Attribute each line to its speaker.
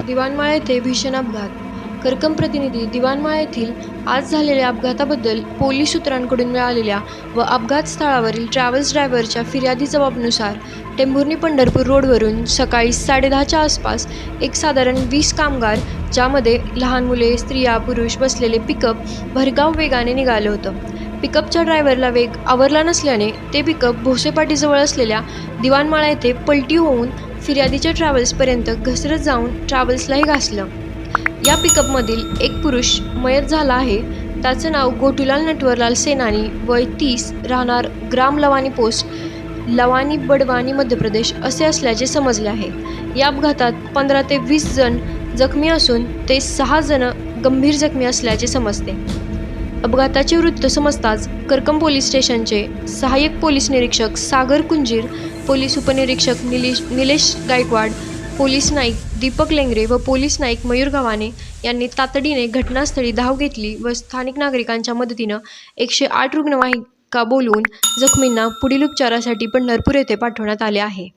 Speaker 1: दिवाणमाळ येथे भीषण अपघात. करकम प्रतिनिधी दिवाणमाळ येथील आज झालेल्या अपघाताबद्दल पोलीस सूत्रांकडून मिळालेल्या व अपघात स्थळावरील ट्रॅव्हल्स ड्रायव्हरच्या फिर्यादी जबाबनुसार टेंभुर्णी पंढरपूर रोडवरून सकाळी साडेदहाच्या आसपास एक साधारण वीस कामगार ज्यामध्ये लहान मुले स्त्रिया पुरुष बसलेले पिकअप भरगाव वेगाने निघालं होतं. पिकअपच्या ड्रायव्हरला वेग आवरला नसल्याने ते पिकअप भोसेपाटीजवळ असलेल्या दिवाणमाळा येथे पलटी होऊन फिर्यादीच्या ट्रॅव्हल्सपर्यंत घसरत जाऊन ट्रॅव्हल्सलाही घासलं. या पिकअपमधील एक पुरुष मयत झाला आहे. त्याचं नाव गोटूलाल नटवरलाल सेनानी वय तीस राहणार ग्राम लवानी पोस्ट लवानी बडवानी मध्य प्रदेश असे असल्याचे समजले आहे. या अपघातात पंधरा ते वीस जण जखमी असून ते सहा जण गंभीर जखमी असल्याचे समजते. अपघाताचे वृत्त समजताच करकम पोलीस स्टेशनचे सहाय्यक पोलीस निरीक्षक सागर कुंजीर पोलीस उपनिरीक्षक निलेश निलेश गायकवाड पोलीस नाईक दीपक लेंगरे व पोलीस नाईक मयूर गव्हाणे यांनी तातडीने घटनास्थळी धाव घेतली व स्थानिक नागरिकांच्या मदतीनं एकशे आठ रुग्णवाहिका बोलवून जखमींना पुढील उपचारासाठी पंढरपूर येथे पाठवण्यात आले आहे.